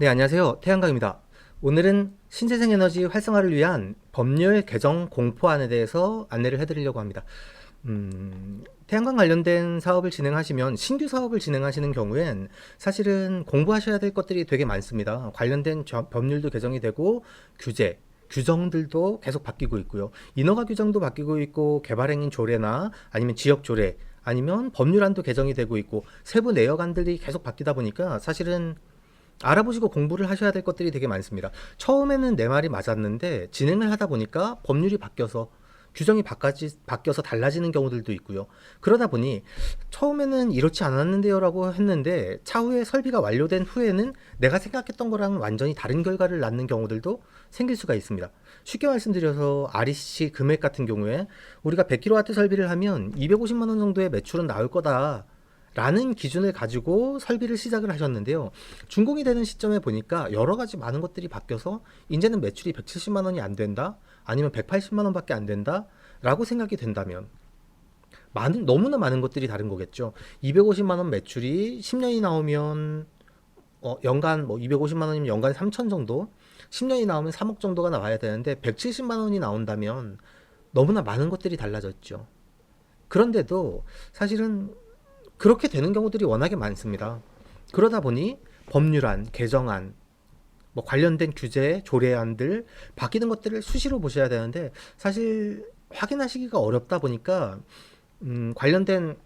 네, 안녕하세요. 태양광입니다. 오늘은 신재생 에너지 활성화를 위한 법률 개정 공포안에 대해서 안내를 해드리려고 합니다. 음, 태양광 관련된 사업을 진행하시면 신규 사업을 진행하시는 경우엔 사실은 공부하셔야 될 것들이 되게 많습니다. 관련된 저- 법률도 개정이 되고 규제, 규정들도 계속 바뀌고 있고요. 인허가 규정도 바뀌고 있고 개발행위 조례나 아니면 지역 조례 아니면 법률안도 개정이 되고 있고 세부 내역안들이 계속 바뀌다 보니까 사실은 알아보시고 공부를 하셔야 될 것들이 되게 많습니다. 처음에는 내 말이 맞았는데 진행을 하다 보니까 법률이 바뀌어서 규정이 바까지, 바뀌어서 달라지는 경우들도 있고요. 그러다 보니 처음에는 이렇지 않았는데요라고 했는데 차후에 설비가 완료된 후에는 내가 생각했던 거랑 완전히 다른 결과를 낳는 경우들도 생길 수가 있습니다. 쉽게 말씀드려서 REC 금액 같은 경우에 우리가 100kW 설비를 하면 250만 원 정도의 매출은 나올 거다. 라는 기준을 가지고 설비를 시작을 하셨는데요. 준공이 되는 시점에 보니까 여러 가지 많은 것들이 바뀌어서 이제는 매출이 170만 원이 안 된다. 아니면 180만 원밖에 안 된다. 라고 생각이 된다면 많은 너무나 많은 것들이 다른 거겠죠. 250만 원 매출이 10년이 나오면 어, 연간 뭐 250만 원이면 연간 3천 정도, 10년이 나오면 3억 정도가 나와야 되는데 170만 원이 나온다면 너무나 많은 것들이 달라졌죠. 그런데도 사실은 그렇게 되는 경우들이 워낙에 많습니다. 그러다 보니 법률안, 개정안, 뭐 관련된 규제, 조례안들 바뀌는 것들을 수시로 보셔야 되는데 사실 확인하시기가 어렵다 보니까 음, 관련된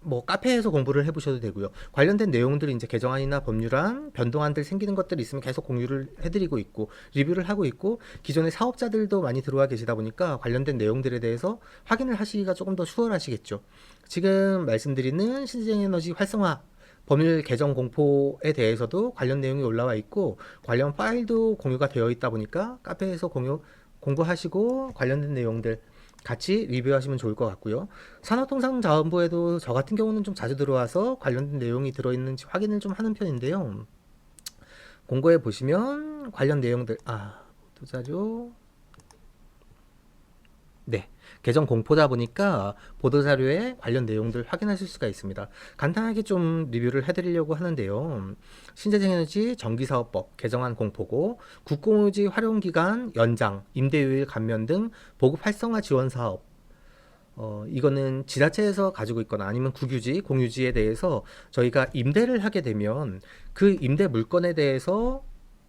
뭐 카페에서 공부를 해보셔도 되고요. 관련된 내용들이 이제 개정안이나 법률안, 변동안들 생기는 것들이 있으면 계속 공유를 해드리고 있고 리뷰를 하고 있고 기존의 사업자들도 많이 들어와 계시다 보니까 관련된 내용들에 대해서 확인을 하시기가 조금 더 수월하시겠죠. 지금 말씀드리는 신재생에너지 활성화 법률 개정 공포에 대해서도 관련 내용이 올라와 있고 관련 파일도 공유가 되어 있다 보니까 카페에서 공유 공부하시고 관련된 내용들 같이 리뷰하시면 좋을 것 같고요. 산업통상자원부에도 저 같은 경우는 좀 자주 들어와서 관련된 내용이 들어있는지 확인을 좀 하는 편인데요. 공고에 보시면 관련 내용들 아 보도자료 네 개정 공포다 보니까 보도 자료에 관련 내용들 확인하실 수가 있습니다. 간단하게 좀 리뷰를 해드리려고 하는데요. 신재생에너지 전기사업법 개정안 공포고 국공유지 활용기간 연장, 임대요일 감면 등 보급 활성화 지원 사업 어, 이거는 지자체에서 가지고 있거나 아니면 국유지, 공유지에 대해서 저희가 임대를 하게 되면 그 임대 물건에 대해서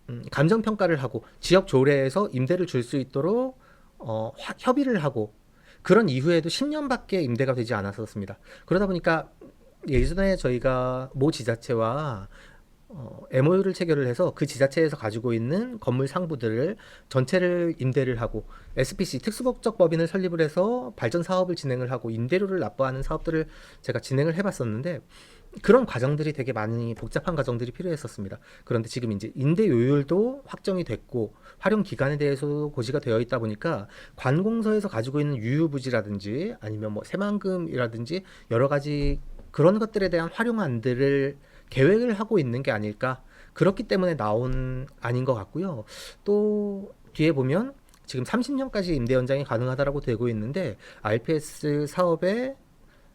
음, 감정평가를 하고 지역 조례에서 임대를 줄 수 있도록 어, 화- 협의를 하고 그런 이후에도 10년밖에 임대가 되지 않았었습니다. 그러다 보니까 예전에 저희가 모 지자체와 어, MOU를 체결을 해서 그 지자체에서 가지고 있는 건물 상부들을 전체를 임대를 하고 SPC 특수목적 법인을 설립을 해서 발전 사업을 진행을 하고 임대료를 납부하는 사업들을 제가 진행을 해봤었는데 그런 과정들이 되게 많이 복잡한 과정들이 필요했었습니다. 그런데 지금 이제 임대 요율도 확정이 됐고 활용 기간에 대해서도 고지가 되어 있다 보니까 관공서에서 가지고 있는 유유부지라든지 아니면 뭐 새만금이라든지 여러 가지 그런 것들에 대한 활용안들을 계획을 하고 있는 게 아닐까 그렇기 때문에 나온 아닌 것 같고요. 또 뒤에 보면 지금 30년까지 임대 연장이 가능하다라고 되고 있는데 RPS 사업에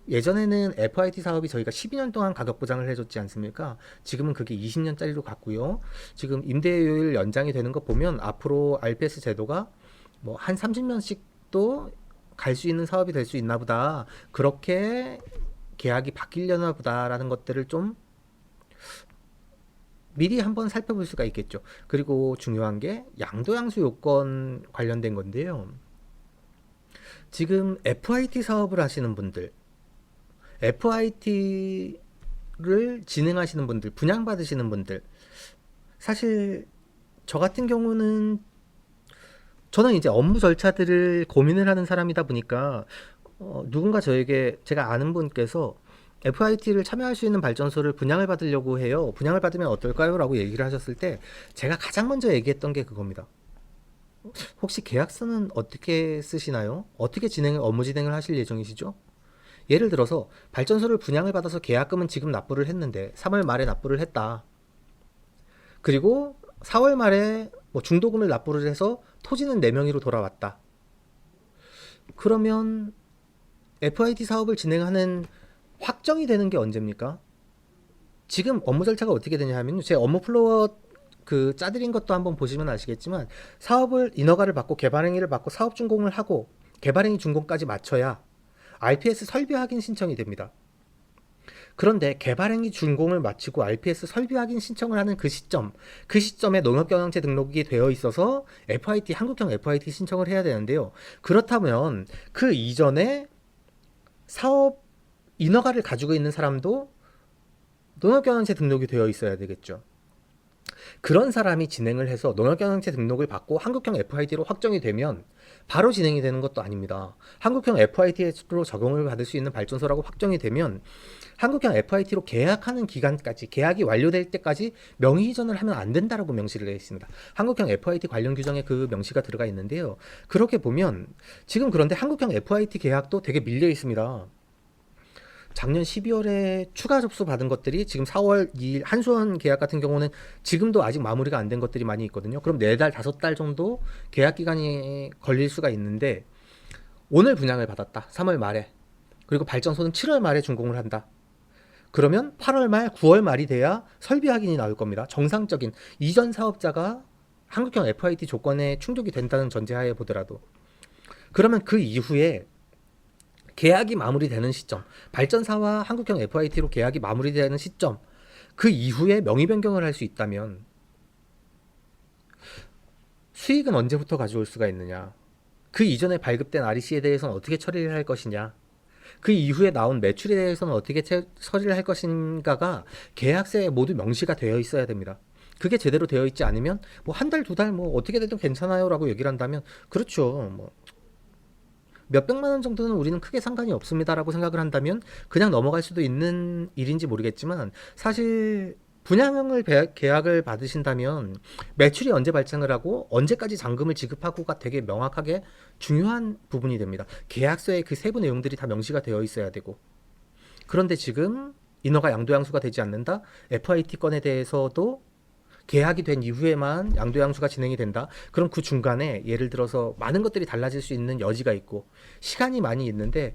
예전에는 FIT 사업이 저희가 12년 동안 가격 보장을 해줬지 않습니까? 지금은 그게 20년짜리로 갔고요. 지금 임대료율 연장이 되는 거 보면 앞으로 RPS 제도가 뭐 한 30년씩도 갈 수 있는 사업이 될 수 있나 보다. 그렇게 계약이 바뀌려나 보다라는 것들을 좀 미리 한번 살펴볼 수가 있겠죠. 그리고 중요한 게 양도양수 요건 관련된 건데요. 지금 FIT 사업을 하시는 분들, FIT를 진행하시는 분들, 분양받으시는 분들, 사실 저 같은 경우는 저는 이제 업무 절차들을 고민을 하는 사람이다 보니까 어, 누군가 저에게 제가 아는 분께서 FIT를 참여할 수 있는 발전소를 분양을 받으려고 해요. 분양을 받으면 어떨까요? 라고 얘기를 하셨을 때 제가 가장 먼저 얘기했던 게 그겁니다. 혹시 계약서는 어떻게 쓰시나요? 어떻게 진행, 업무 진행을 하실 예정이시죠? 예를 들어서 발전소를 분양을 받아서 계약금은 지금 납부를 했는데 3월 말에 납부를 했다. 그리고 4월 말에 뭐 중도금을 납부를 해서 토지는 내 명의로 돌아왔다. 그러면 FIT 사업을 진행하는 확정이 되는 게 언제입니까? 지금 업무 절차가 어떻게 되냐 하면 제 업무 플로어 그 짜드린 것도 한번 보시면 아시겠지만 사업을 인허가를 받고 개발 행위를 받고 사업 준공을 하고 개발 행위 준공까지 마쳐야 RPS 설비 확인 신청이 됩니다. 그런데 개발 행위 준공을 마치고 RPS 설비 확인 신청을 하는 그 시점, 그 시점에 농업 경영체 등록이 되어 있어서 FIT 한국형 FIT 신청을 해야 되는데요. 그렇다면 그 이전에 사업 인허가를 가지고 있는 사람도 농업경영체 등록이 되어 있어야 되겠죠. 그런 사람이 진행을 해서 농업경영체 등록을 받고 한국형 FIT로 확정이 되면 바로 진행이 되는 것도 아닙니다. 한국형 FIT로 적용을 받을 수 있는 발전소라고 확정이 되면 한국형 FIT로 계약하는 기간까지 계약이 완료될 때까지 명의 이전을 하면 안 된다라고 명시를 해 있습니다. 한국형 FIT 관련 규정에 그 명시가 들어가 있는데요. 그렇게 보면 지금 그런데 한국형 FIT 계약도 되게 밀려 있습니다. 작년 12월에 추가 접수 받은 것들이 지금 4월 2일 한수원 계약 같은 경우는 지금도 아직 마무리가 안 된 것들이 많이 있거든요. 그럼 4달, 5달 정도 계약 기간이 걸릴 수가 있는데 오늘 분양을 받았다. 3월 말에. 그리고 발전소는 7월 말에 준공을 한다. 그러면 8월 말, 9월 말이 돼야 설비 확인이 나올 겁니다. 정상적인 이전 사업자가 한국형 FIT 조건에 충족이 된다는 전제하에 보더라도 그러면 그 이후에 계약이 마무리되는 시점, 발전사와 한국형 FIT로 계약이 마무리되는 시점, 그 이후에 명의 변경을 할 수 있다면 수익은 언제부터 가져올 수가 있느냐? 그 이전에 발급된 REC에 대해서는 어떻게 처리를 할 것이냐? 그 이후에 나온 매출에 대해서는 어떻게 채, 처리를 할 것인가가 계약서에 모두 명시가 되어 있어야 됩니다. 그게 제대로 되어 있지 않으면 뭐 한 달 두 달 뭐 어떻게 되든 괜찮아요라고 얘기를 한다면 그렇죠. 뭐 몇백만 원 정도는 우리는 크게 상관이 없습니다라고 생각을 한다면 그냥 넘어갈 수도 있는 일인지 모르겠지만 사실 분양을 배- 계약을 받으신다면 매출이 언제 발생을 하고 언제까지 잔금을 지급하고가 되게 명확하게 중요한 부분이 됩니다. 계약서에 그 세부 내용들이 다 명시가 되어 있어야 되고 그런데 지금 인허가 양도양수가 되지 않는다. FIT 건에 대해서도 계약이 된 이후에만 양도양수가 진행이 된다. 그럼 그 중간에 예를 들어서 많은 것들이 달라질 수 있는 여지가 있고 시간이 많이 있는데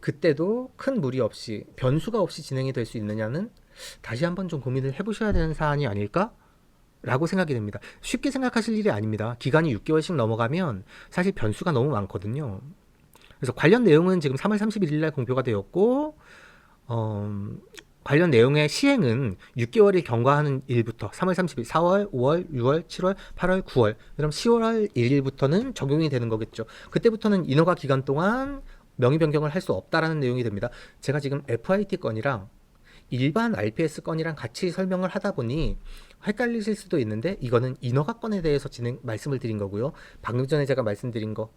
그때도 큰 무리 없이 변수가 없이 진행이 될 수 있느냐는 다시 한번 좀 고민을 해보셔야 되는 사안이 아닐까? 라고 생각이 됩니다. 쉽게 생각하실 일이 아닙니다. 기간이 6개월씩 넘어가면 사실 변수가 너무 많거든요. 그래서 관련 내용은 지금 3월 31일 날 공표가 되었고, 어, 관련 내용의 시행은 6개월이 경과하는 일부터 3월 30일, 4월, 5월, 6월, 7월, 8월, 9월, 그럼 10월 1일부터는 적용이 되는 거겠죠. 그때부터는 인허가 기간 동안 명의 변경을 할 수 없다라는 내용이 됩니다. 제가 지금 FIT 건이랑 일반 RPS 건이랑 같이 설명을 하다 보니 헷갈리실 수도 있는데 이거는 인허가 건에 대해서 진행 말씀을 드린 거고요. 방금 전에 제가 말씀드린 거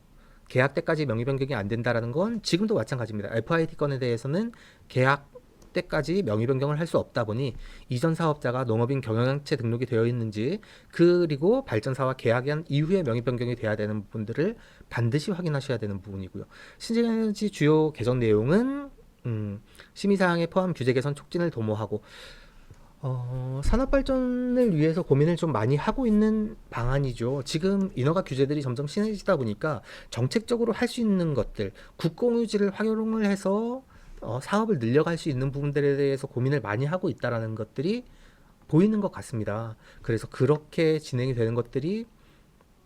계약 때까지 명의 변경이 안 된다라는 건 지금도 마찬가지입니다. FIT 건에 대해서는 계약 때까지 명의 변경을 할 수 없다 보니 이전 사업자가 농업인 경영체 등록이 되어 있는지 그리고 발전사와 계약한 이후에 명의 변경이 돼야 되는 부분들을 반드시 확인하셔야 되는 부분이고요. 신재에너지 주요 개정 내용은 음, 심의사항에 포함 규제 개선 촉진을 도모하고 어, 산업 발전을 위해서 고민을 좀 많이 하고 있는 방안이죠. 지금 인허가 규제들이 점점 심해지다 보니까 정책적으로 할 수 있는 것들, 국공유지를 활용을 해서 어, 사업을 늘려갈 수 있는 부분들에 대해서 고민을 많이 하고 있다라는 것들이 보이는 것 같습니다. 그래서 그렇게 진행이 되는 것들이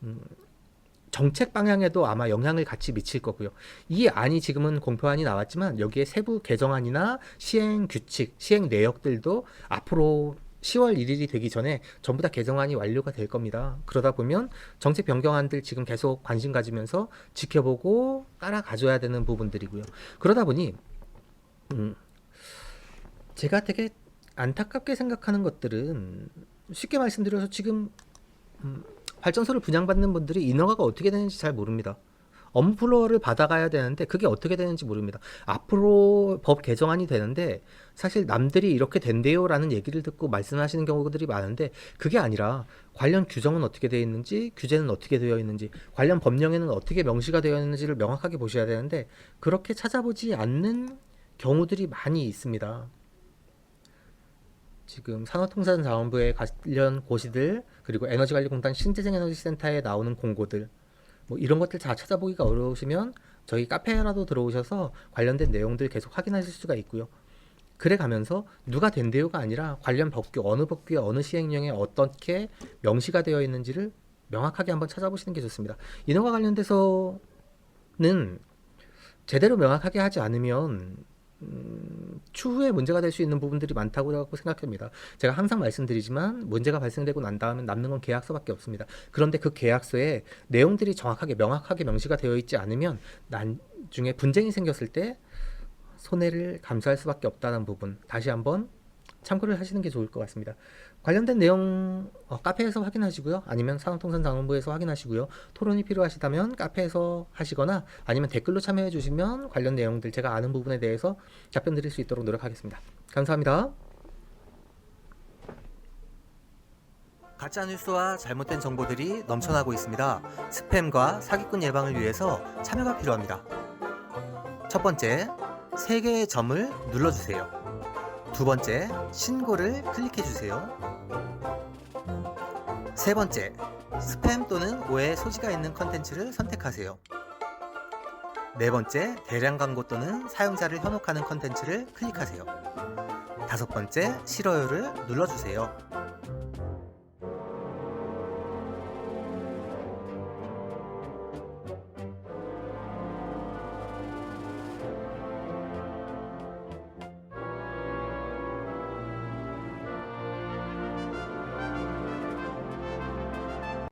음, 정책 방향에도 아마 영향을 같이 미칠 거고요. 이 안이 지금은 공표안이 나왔지만 여기에 세부 개정안이나 시행 규칙, 시행 내역들도 앞으로 10월 1일이 되기 전에 전부 다 개정안이 완료가 될 겁니다. 그러다 보면 정책 변경안들 지금 계속 관심 가지면서 지켜보고 따라가줘야 되는 부분들이고요. 그러다 보니 음, 제가 되게 안타깝게 생각하는 것들은 쉽게 말씀드려서 지금 음, 발전소를 분양받는 분들이 인허가가 어떻게 되는지 잘 모릅니다. 업무 플로어를 받아가야 되는데 그게 어떻게 되는지 모릅니다. 앞으로 법 개정안이 되는데 사실 남들이 이렇게 된대요라는 얘기를 듣고 말씀하시는 경우들이 많은데 그게 아니라 관련 규정은 어떻게 되어 있는지 규제는 어떻게 되어 있는지 관련 법령에는 어떻게 명시가 되어 있는지를 명확하게 보셔야 되는데 그렇게 찾아보지 않는 경우들이 많이 있습니다. 지금 산업통상자원부의 관련 고시들 그리고 에너지관리공단 신재생에너지센터에 나오는 공고들 뭐 이런 것들 다 찾아보기가 어려우시면 저희 카페라도 들어오셔서 관련된 내용들 계속 확인하실 수가 있고요. 그래 가면서 누가 된대요가 아니라 관련 법규 어느 법규에 어느 시행령에 어떻게 명시가 되어 있는지를 명확하게 한번 찾아보시는 게 좋습니다. 인허가 관련돼서는 제대로 명확하게 하지 않으면 음, 추후에 문제가 될 수 있는 부분들이 많다고 생각합니다. 제가 항상 말씀드리지만 문제가 발생되고 난 다음에 남는 건 계약서밖에 없습니다. 그런데 그 계약서에 내용들이 정확하게 명확하게 명시가 되어 있지 않으면 나중에 분쟁이 생겼을 때 손해를 감수할 수밖에 없다는 부분 다시 한번 참고를 하시는 게 좋을 것 같습니다. 관련된 내용 어, 카페에서 확인하시고요. 아니면 사원통상자원부에서 확인하시고요. 토론이 필요하시다면 카페에서 하시거나 아니면 댓글로 참여해 주시면 관련 내용들 제가 아는 부분에 대해서 답변 드릴 수 있도록 노력하겠습니다. 감사합니다. 가짜 뉴스와 잘못된 정보들이 넘쳐나고 있습니다. 스팸과 사기꾼 예방을 위해서 참여가 필요합니다. 첫 번째, 세 개의 점을 눌러주세요. 두 번째, 신고를 클릭해 주세요. 세 번째, 스팸 또는 오해 소지가 있는 컨텐츠를 선택하세요. 네 번째, 대량 광고 또는 사용자를 현혹하는 컨텐츠를 클릭하세요. 다섯 번째, 싫어요를 눌러주세요.